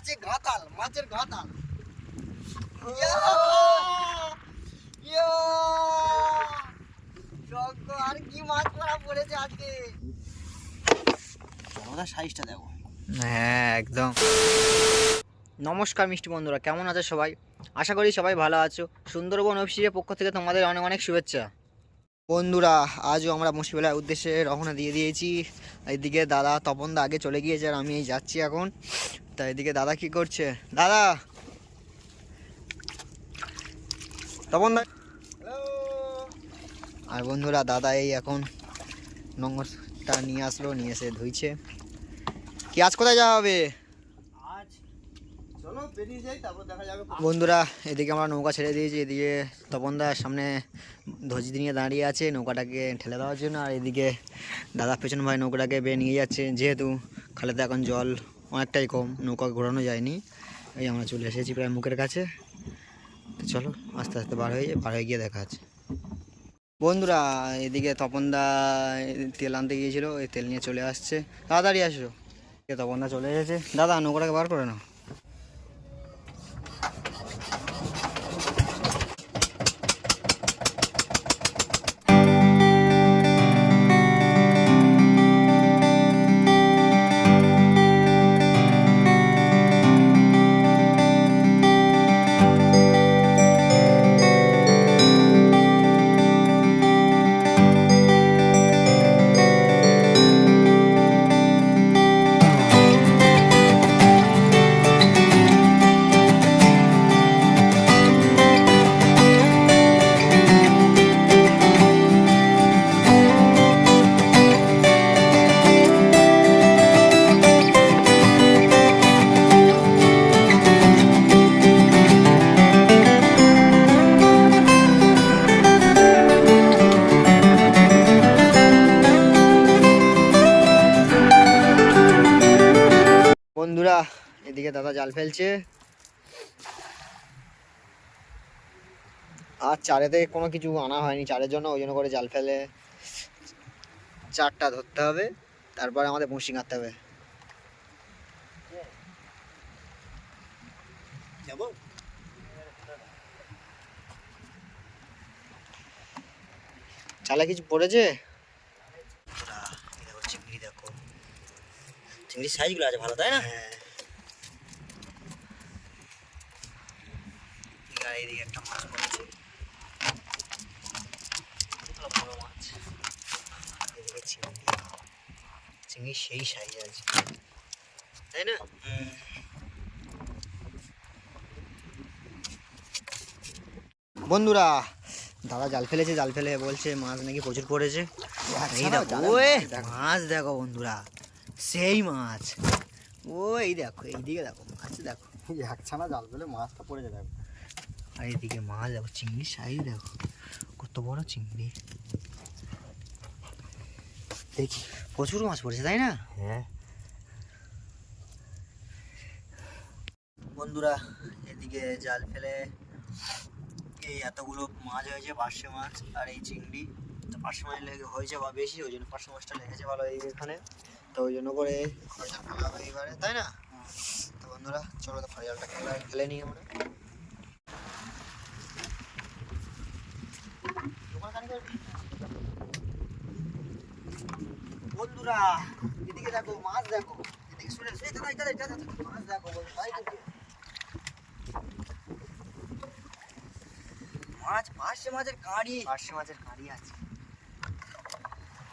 মাছে ঘাতাল মাছের! যজ্ঞ, আর কি মাছ পড়েছে আজকে? হ্যাঁ নমস্কার মিষ্টি বন্ধুরা কেমন আছো সবাই? আশা করি সবাই ভালো আছো। সুন্দরবন ওয়েবসিরিজের পক্ষ থেকে তোমাদের অনেক অনেক শুভেচ্ছা। বন্ধুরা আজও আমরা মুশিবেলার উদ্দেশ্যে রওনা দিয়ে দিয়েছি। এইদিকে দাদা তপন দা আগে চলে গিয়েছে আর আমি এই যাচ্ছি এখন। তা এদিকে দাদা কি করছে? দাদা! তপন দা আর বন্ধুরা দাদা এই এখন নোংরটা নিয়ে আসলো নিয়ে এসে ধুইছে। কি আজ কোথায় যাওয়া হবে? বন্ধুরা এদিকে আমরা নৌকা ছেড়ে দিয়েছি এদিকে তপন তপনদার সামনে ধজি নিয়ে দাঁড়িয়ে আছে নৌকাটাকে ঠেলে দেওয়ার জন্য। আর এদিকে দাদা পেছন ভাই নৌকাটাকে বেয়ে নিয়ে যাচ্ছে যেহেতু খালেতে এখন জল অনেকটাই কম, নৌকা ঘোরানো যায়নি। এই আমরা চলে এসেছি প্রায় মুখের কাছে। চলো, আস্তে আস্তে বার হয়ে বার হয়ে গিয়ে দেখা আছে বন্ধুরা, এদিকে তপনদা তেল আনতে গিয়েছিল, ওই তেল নিয়ে চলে আসছে। তাড়াতাড়ি আসলো এদিকে তপনদা চলে এসেছে। দাদা, নৌকাটাকে বার করে নাও। আর চারেতে কোনো কিছু আনা হয়নি। চারের জন্য ওই জন্য করে জাল ফেলে চারটা ধরতে হবে তারপরে আমাদের বঁশি কাটতে হবে। যাব? চালে কিছু পড়েছে? চিংড়ি দেখো। চিংড়ির সাইজগুলো আছে ভালো তাই না? হ্যাঁ। এইদিকে একটা মাছ পড়েছে কতগুলো বড় মাছ এদিকে চিংড়ি চিংড়ি সেই সাইজ আছে তাই না বন্ধুরা দাদা জাল ফেলেছে জাল ফেলে বলছে মাছ নাকি প্রচুর পড়েছে। এই দেখো মাছ দেখো। বন্ধুরা সেই মাছ। ও এই দেখো এইদিকে দেখো মাছ দেখো। একছানা জাল ফেলে মাছটা পড়ে যাবে আর এইদিকে মাছ দেখো চিংড়ির সাইজ দেখো কত বড় চিংড়ি। দেখি। প্রচুর মাছ পড়েছে তাই না? হ্যাঁ। বন্ধুরা এদিকে জাল ফেলে এই এতগুলো মাছ হয়েছে পার্শে মাছ আর এই চিংড়ি। তো পার্শে মাছ লেগে হয়েছে বা বেশি ওই জন্য পার্শে মাছটা লেগেছে ভালো এই এখানে। তো ওই জন্য করে খরচা ফেলা হবে এবারে তাই না? তো বন্ধুরা চলো তো খরচালটা খেলা খেলে নিই আমরা। বন্ধুরা এদিকে দেখো মাছ দেখো। এদিকে শুনে শুনে দাদা এটা এটা মাছ দেখো। মাছ পাঁচশো মাছের কাঁড়ি। মাছের কাঁড়ি আছে।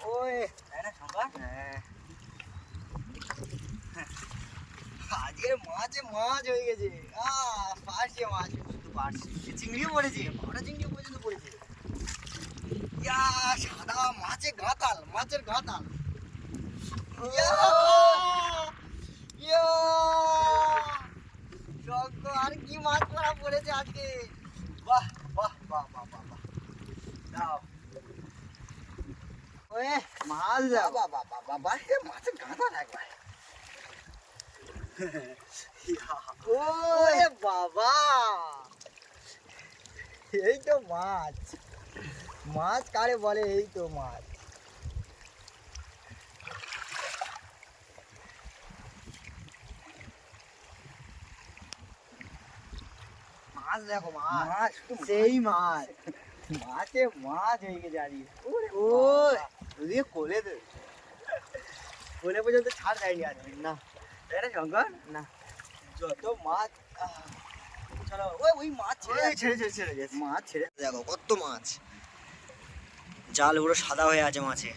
ওই তাই না শঙ্কর হ্যাঁ। আজকের মাছে মাছ হয়ে গেছে। আহ পাঁচশো মাছ। শুধু চিংড়িও পড়েছে বড় চিংড়িও পর্যন্ত পড়েছে ইয়া সাদা মাছে ঘাতাল মাছের! যজ্ঞ, আর কি মাছ ধরা পড়েছে আজকে? বাহ বাহ বাহ বাহ বাহ বাহ। দাও। ওয়ে মাছ দেখো বাহ বাহ বাহ বাহ বাহ মাছের গাঁদা একবার। ওরে বাবা। এই তো মাছ। মাছ কারে বলে? এই তো মাছ। মাছ দেখো মাছ। সেই মাছ। মাছে মাছ হয়ে গেছে আজকে ও ওদিকে কোলে দে। কোলে পর্যন্ত ছাড় দেয়নি আজকে না। এটা শঙ্কর না। যত মাছ চলো ওই ওই মাছ ছেড়ে ছেড়ে ছেড়ে ছেড়ে গেছে মাছ ছেড়ে দেখো কত মাছ। জাল পুরো সাদা হয়ে আছে মাছে।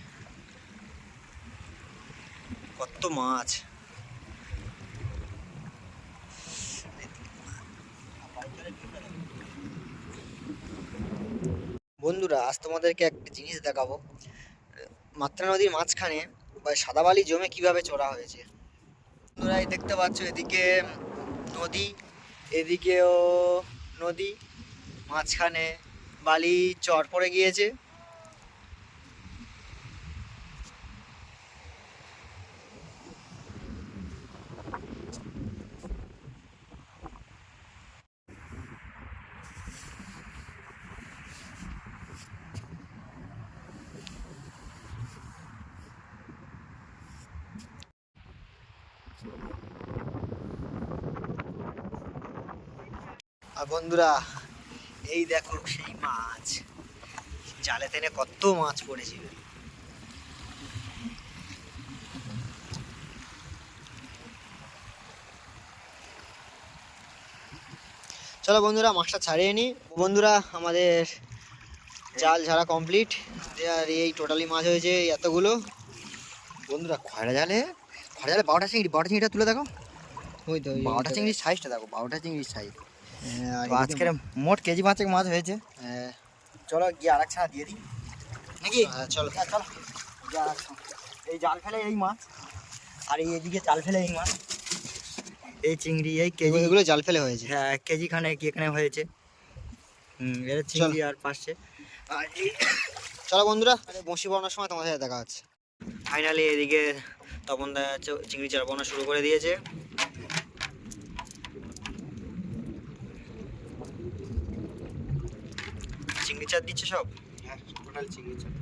কত মাছ। বন্ধুরা, আজ তোমাদেরকে একটা জিনিস দেখাবো। মাত্রা নদীর মাঝখানে বা সাদা বালি জমে কীভাবে চড়া হয়েছে। বন্ধুরা দেখতে পাচ্ছ, এদিকে নদী, এদিকেও নদী, মাঝখানে বালি চর পড়ে গিয়েছে। বন্ধুরা এই দেখো সেই মাছ। জালে টেনে কত মাছ পড়েছিল। চলো বন্ধুরা মাছটা ছাড়িয়ে নিই বন্ধুরা আমাদের জাল ঝাড়া কমপ্লিট আর এই টোটালি মাছ হয়েছে এতগুলো। বন্ধুরা খয়রা জালে? খয়রা জালে বারোটা চিংড়ি বারোটা চিংড়িটা তুলে দেখো। ওই তো বারোটা চিংড়ির সাইজটা দেখো বারোটা চিংড়ির সাইজ তো আজকের মোট কেজি পাঁচেক মাছ হয়েছে। হ্যাঁ। চলো গিয়ে আর এক দিয়ে দিই। নাকি? হ্যাঁ, চলো। হ্যাঁ, চলো। গিয়ে আরেক এই জাল ফেলে এই মাছ আর এই এদিকে জাল ফেলে এই মাছ। এই চিংড়ি এই কেজি। এগুলো- জাল ফেলে হয়েছে। হ্যাঁ কেজি খানেক এখানে হয়েছে। হুম এটা চিংড়ি আর পাশে। আর এই চলো বন্ধুরা আরে বসি বানানোর সময় তোমাদের সাথে দেখা হচ্ছে। ফাইনালি এদিকে তপন দা চিংড়ি চার শুরু করে দিয়েছে। চার দিচ্ছে সব? হ্যাঁ টোটাল চিংড়ি চাল।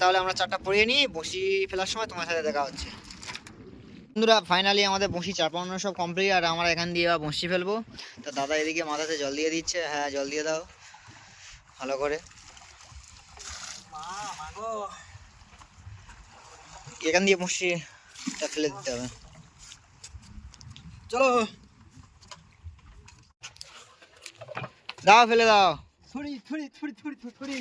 তাহলে আমরা চারটা পরিয়ে নিই বসি ফেলার সময় তোমার সাথে দেখা হচ্ছে। বন্ধুরা ফাইনালি আমাদের বসি চার পাউন্ড সব কমপ্লিট আর আমরা এখান দিয়ে বসি ফেলব। তা দাদা এদিকে মাথাতে জল দিয়ে দিচ্ছে। হ্যাঁ জল দিয়ে দাও। ভালো করে। এখান দিয়ে বসিটা ফেলে দিতে হবে। চলো। দাও ফেলে দাও। ছুরি ছুরি ছুরি ছুরি ছুরি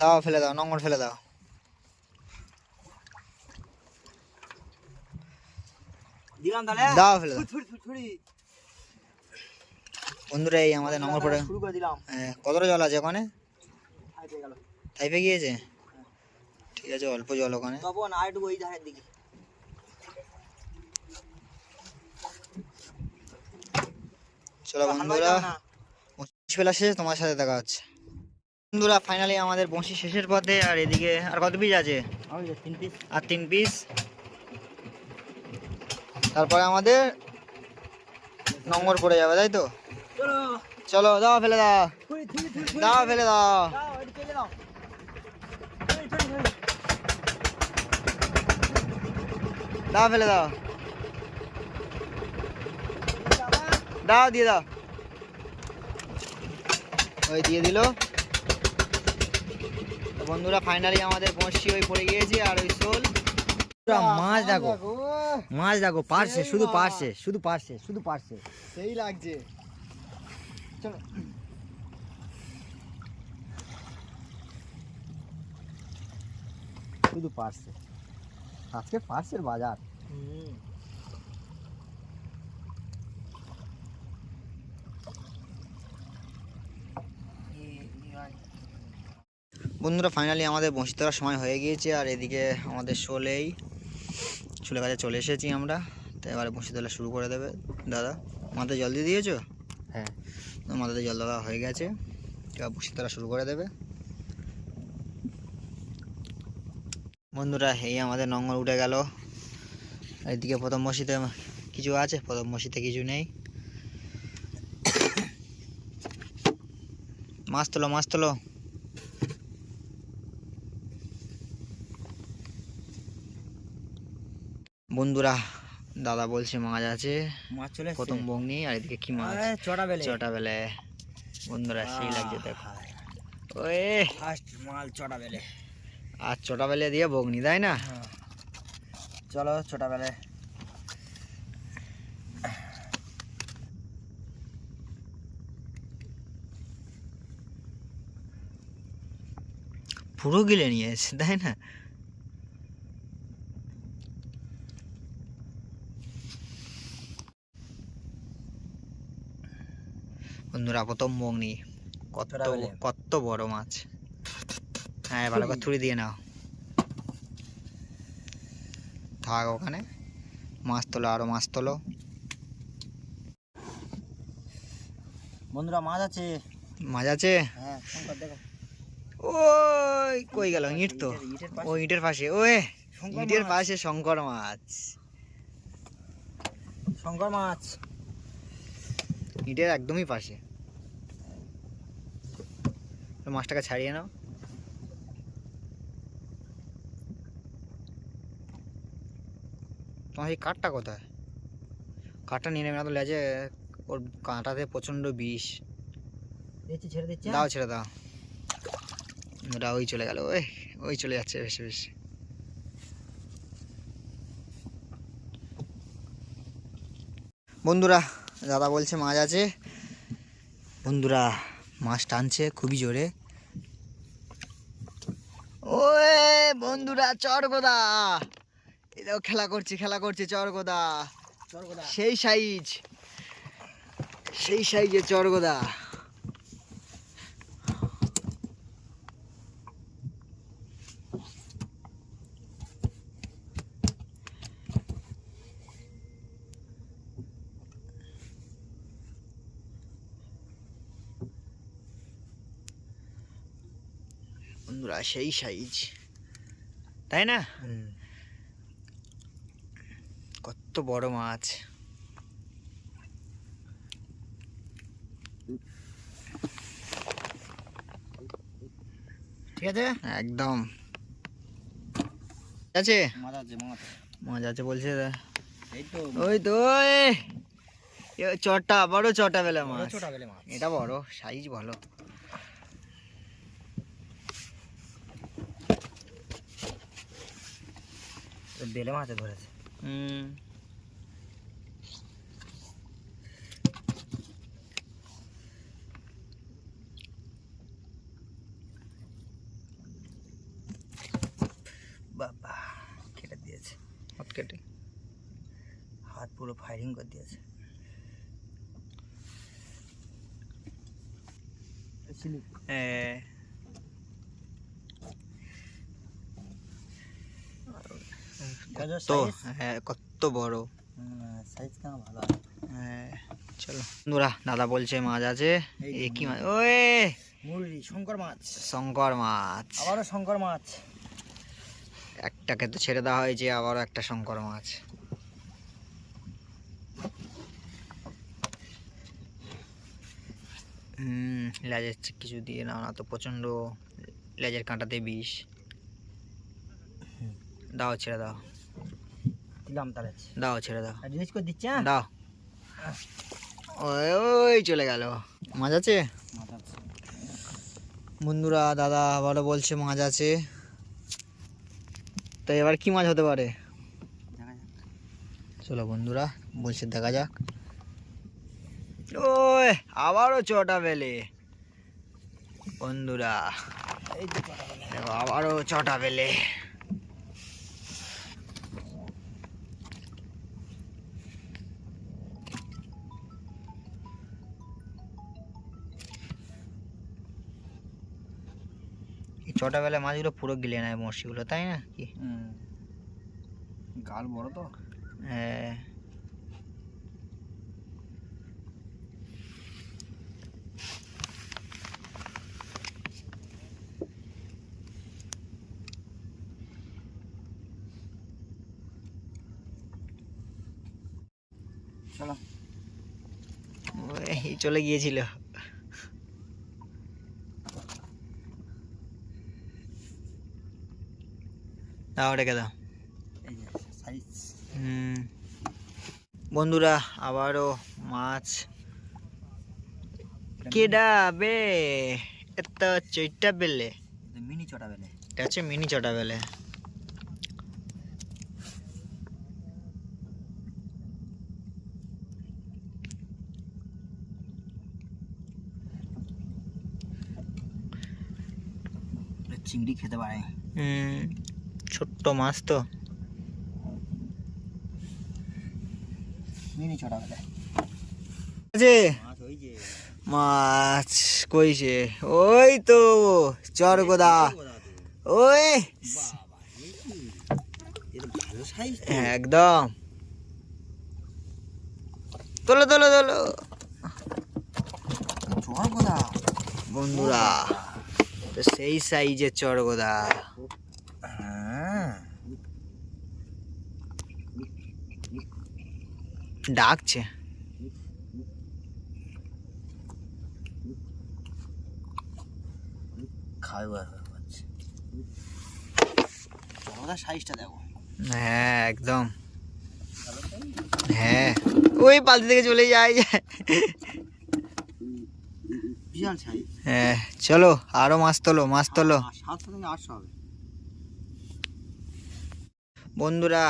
দাও ফেলে দাও নম্বর ফেলে দাও। দিলাম তাহলে? দাও ফেলে বন্ধুরা এই আমাদের নম্বর পড়ে। শুরু করে দিলাম। হ্যাঁ, কতটা জল আছে ওখানে? টাইপে গিয়েছে? ঠিক আছে অল্প জল ওখানে। তপন আর একটু ওই ধারের দিকে। চলো বন্ধুরা বঁশি ফেলা শেষ তোমার সাথে দেখা হচ্ছে। বন্ধুরা ফাইনালি আমাদের বঁশি শেষের পথে আর এদিকে আর কত পিস আছে? আর তিন পিস তারপরে আমাদের নম্বর পড়ে যাবে, তাই তো? চলো, দাও ফেলে দাও। দাও ফেলে দাও। দাও ফেলে দাও। দাও, দিয়ে দাও। ওই দিয়ে দিল। বন্ধুরা ফাইনালি আমাদের বঁশি ওই পড়ে গিয়েছে আর ওই শোল। মাছ দেখো। মাছ দেখো পারছে শুধু পারছে শুধু পারছে শুধু পারছে। সেই লাগছে। চলো। শুধু পারছে। আজকে পার্সের বাজার। বন্ধুরা ফাইনালি আমাদের বঁশি তোলার সময় হয়ে গিয়েছে আর এদিকে আমাদের শোলেই। চুলের কাছে চলে এসেছি আমরা। তো এবারে বঁশি তোলা শুরু করে দেবে। দাদা মাথায় জল দিয়ে দিয়েছ? হ্যাঁ। তো মাথাতে জল দেওয়া হয়ে গেছে। এবার বঁশি তোলা শুরু করে দেবে। বন্ধুরা এই আমাদের নঙ্গল উঠে গেল। এদিকে প্রথম বসিতে কিছু আছে প্রথম বসিতে কিছু নেই। মাছ তোলো মাছ তোলো। বন্ধুরা দাদা বলছে মাছ আছে। মাছ চলে প্রথম বগনি আর এদিকে কি মাছ? চটা বেলে চটা বেলে বন্ধুরা সেই লাগছে দেখো। ওয়ে। ফার্স্ট মাল চটা বেলে আর চটা বেলে দিয়ে বগনি তাই না? চলো ছোটা বেলে পুরো গিলে নিয়ে এসে তাই না? বন্ধুরা প্রথম বগনি কত কত বড় মাছ। হ্যাঁ ভালো করে থুড়ি দিয়ে নাও। থাক ওখানে মাছ তোলো আরও মাছ তোলো। বন্ধুরা মাছ আছে। মাছ আছে? হ্যাঁ ওই কই গেল ইট তো? ইটের- ইটের পাশে। ও ইটের পাশে শঙ্কর ইটের মাছ। পাশে শঙ্কর মাছ। শঙ্কর মাছ। ইটের একদমই পাশে। মাছটাকে ছাড়িয়ে নাও। তোমার এই কাঠটা কোথায়? কাঠটা নিয়ে নেবে না তো লেজে ওর কাঁটাতে প্রচণ্ড বিষ। দিচ্ছি ছেড়ে দিচ্ছি দাও ছেড়ে দাও। ওটা ওই চলে গেল ওই ওই চলে যাচ্ছে বেশি বেশি। বন্ধুরা দাদা বলছে মাছ আছে। বন্ধুরা মাছ টানছে খুবই জোরে। ও বন্ধুরা চরগোদা। এটাও খেলা করছে খেলা করছে চরগোদা। চরগোদা। সেই সাইজ সেই সাইজে চরগোদা। বন্ধুরা সেই সাইজ। তাই না? কত বড় মাছ। ঠিক আছে? একদম। আছে? মাছ আছে বলছে ওই তো ওই। চটা বড় চটা বেলে মাছ। এটা বড় সাইজ ভালো। বেলে মাছে ধরেছে। হুম। বাবা কেটে দিয়েছে। হাত কেটে। হাত পুরো ফায়ারিং করে দিয়েছে। এ, কত? হ্যাঁ কত বড়? সাইজ কেন ভালো? হ্যাঁ চলো। দাদা বলছে মাছ আছে। এই এ কি মাছ মুরগি শঙ্কর মাছ। শঙ্কর মাছ। আবারও শঙ্কর মাছ। একটাকে তো ছেড়ে দেওয়া হয়েছে আবারও একটা শঙ্কর মাছ। হুম লেজের কিছু দিয়ে নাও না তো প্রচণ্ড লেজের কাঁটাতে বিষ। দাও ছেড়ে দাও। দিলাম তাহলে। দাও ছেড়ে দাও। রিলিজ করে দিচ্ছি হ্যাঁ? দাও। ওই ওই চলে গেল। মাছ আছে? বন্ধুরা দাদা আবারও বলছে মাছ আছে। তো এবার কি মাছ হতে পারে? দেখা যাক। চলো বন্ধুরা বলছে দেখা যাক। ওই আবারও চটা বেলে। বন্ধুরা আবারও চটা বেলে। এই চটা বেলা মাছগুলো পুরো গিলে নেয় মরসিগুলো তাই না? কি? হুম। গাল বড় তো। হ্যাঁ। চলো। এই চলে গিয়েছিল। দাও রেখে দাও। বন্ধুরা আবারও মাছ কেডা বে? এত চৈটা বেলে। মিনি চটা বেলে। এটা হচ্ছে মিনি চটা বেলে। চিংড়ি খেতে পারে। হুম। ছোট্ট মাছ তো। মাছ ওই কইছে। ওই তো চরগোদা। ওই। এটা ভালো সাইজ একদম। তোলো তোলো তোলো। চর বন্ধুরা তো সেই সাইজের চরগোদা হ্যাঁ ডাকছে। সাইজটা দেখো। হ্যাঁ একদম। হ্যাঁ ওই থেকে চলে যায়। হ্যাঁ চলো আরও মাছ তোলো মাছ তোলো। আটশো হবে। বন্ধুরা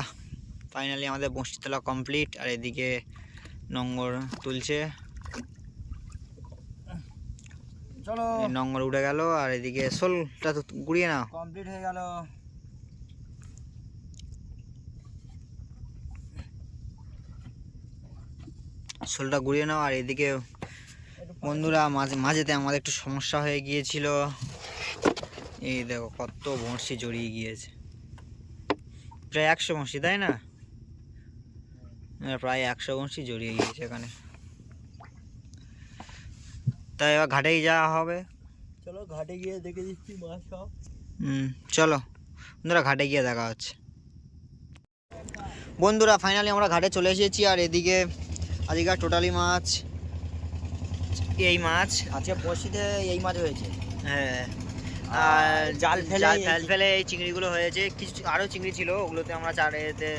ফাইনালি আমাদের বঁশি তোলা কমপ্লিট আর এদিকে নঙ্গর তুলছে। নোংর উঠে গেল আর এদিকে শোলটা তো গুড়িয়ে নাও। কমপ্লিট হয়ে গেল। শোলটা গুড়িয়ে নাও আর এদিকে বন্ধুরা মাঝে মাঝেতে আমাদের একটু সমস্যা হয়ে গিয়েছিল। এই দেখো কত বঁড়শি জড়িয়ে গিয়েছে। প্রায় একশো বঁড়শি তাই না? প্রায় একশো বঁড়শি জড়িয়ে গিয়েছে এখানে। তাই এবার ঘাটেই যাওয়া হবে। চলো ঘাটে গিয়ে দেখে দিচ্ছি মাছ সব। হুম চলো। বন্ধুরা ঘাটে গিয়ে দেখা হচ্ছে। বন্ধুরা ফাইনালি আমরা ঘাটে চলে এসেছি আর এদিকে আজকে টোটালি মাছ এই মাছ। আজকে পড়শিতে এই মাছ হয়েছে। হ্যাঁ। আর জাল ফেলে জাল ফেলে এই চিংড়িগুলো হয়েছে। কিছু আরও চিংড়ি ছিল ওগুলোতে আমরা চারেতে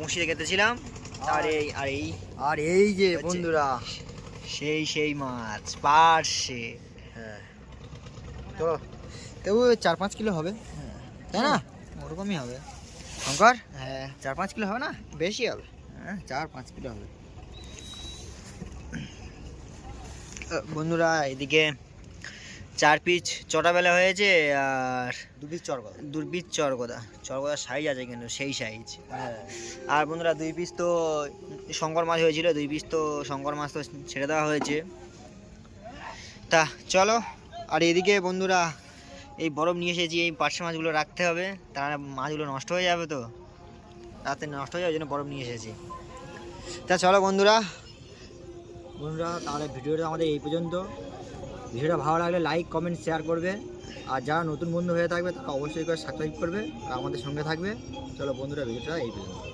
বসিয়ে কেটেছিলাম আর এই আর এই। আর এই যে বন্ধুরা। সেই সেই মাছ পার্শে হ্যাঁ। চলো তবু চার পাঁচ কিলো হবে। তাই না? ওরকমই হবে। শঙ্কর? হ্যাঁ। চার পাঁচ কিলো হবে না? বেশি হবে। হ্যাঁ চার পাঁচ কিলো হবে। বন্ধুরা এদিকে চার পিচ চটাবেলা হয়েছে আর দু পিস চর কথা দু পিস চরগোদা। চরগোদার সাইজ আছে কিন্তু সেই সাইজ হ্যাঁ। আর বন্ধুরা দুই পিস তো শঙ্কর মাছ হয়েছিল দুই পিস তো শঙ্কর মাছ তো ছেড়ে দেওয়া হয়েছে। তা চলো আর এদিকে বন্ধুরা এই বরফ নিয়ে এসেছি এই পার্শে মাছগুলো রাখতে হবে তার মাছগুলো নষ্ট হয়ে যাবে তো। রাতে নষ্ট হয়ে যাবে ওই জন্য বরফ নিয়ে এসেছি। তা চলো বন্ধুরা। বন্ধুরা তাহলে ভিডিওটা আমাদের এই পর্যন্ত। ভিডিওটা ভালো লাগলে লাইক কমেন্ট শেয়ার করবে। আর যারা নতুন বন্ধু হয়ে থাকবে, তারা অবশ্যই করে সাবস্ক্রাইব করবে। আর আমাদের সঙ্গে থাকবে। চলো বন্ধুরা, ভিডিওটা এই পর্যন্ত।